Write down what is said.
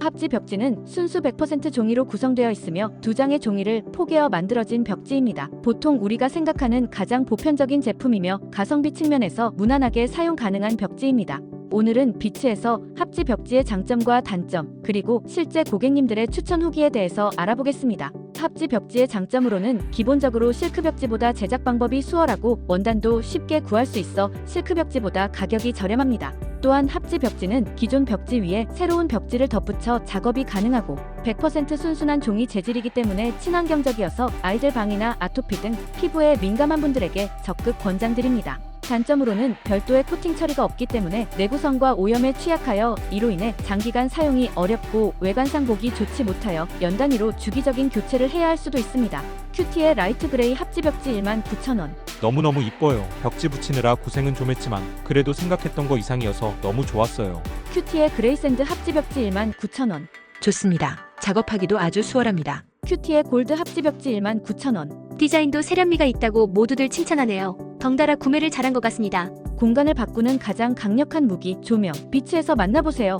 합지 벽지는 순수 100% 종이로 구성되어 있으며 두 장의 종이를 포개어 만들어진 벽지입니다. 보통 우리가 생각하는 가장 보편적인 제품이며 가성비 측면에서 무난하게 사용 가능한 벽지입니다. 오늘은 비츠에서 합지 벽지의 장점과 단점, 그리고 실제 고객님들의 추천 후기에 대해서 알아보겠습니다. 합지 벽지의 장점으로는 기본적으로 실크 벽지보다 제작 방법이 수월하고 원단도 쉽게 구할 수 있어 실크 벽지보다 가격이 저렴합니다. 또한 합지 벽지는 기존 벽지 위에 새로운 벽지를 덧붙여 작업이 가능하고 100% 순순한 종이 재질이기 때문에 친환경적이어서 아이들 방이나 아토피 등 피부에 민감한 분들에게 적극 권장드립니다. 단점으로는 별도의 코팅 처리가 없기 때문에 내구성과 오염에 취약하여 이로 인해 장기간 사용이 어렵고 외관상 보기 좋지 못하여 연 단위로 주기적인 교체를 해야 할 수도 있습니다. 큐티의 라이트 그레이 합지 벽지 19,000원. 너무너무 이뻐요. 벽지 붙이느라 고생은 좀 했지만 그래도 생각했던 거 이상이어서 너무 좋았어요. 큐티의 그레이 샌드 합지 벽지 19,000원. 좋습니다. 작업하기도 아주 수월합니다. 큐티의 골드 합지 벽지 19,000원. 디자인도 세련미가 있다고 모두들 칭찬하네요. 덩달아 구매를 잘한 것 같습니다. 공간을 바꾸는 가장 강력한 무기 조명. 비츠에서 만나보세요.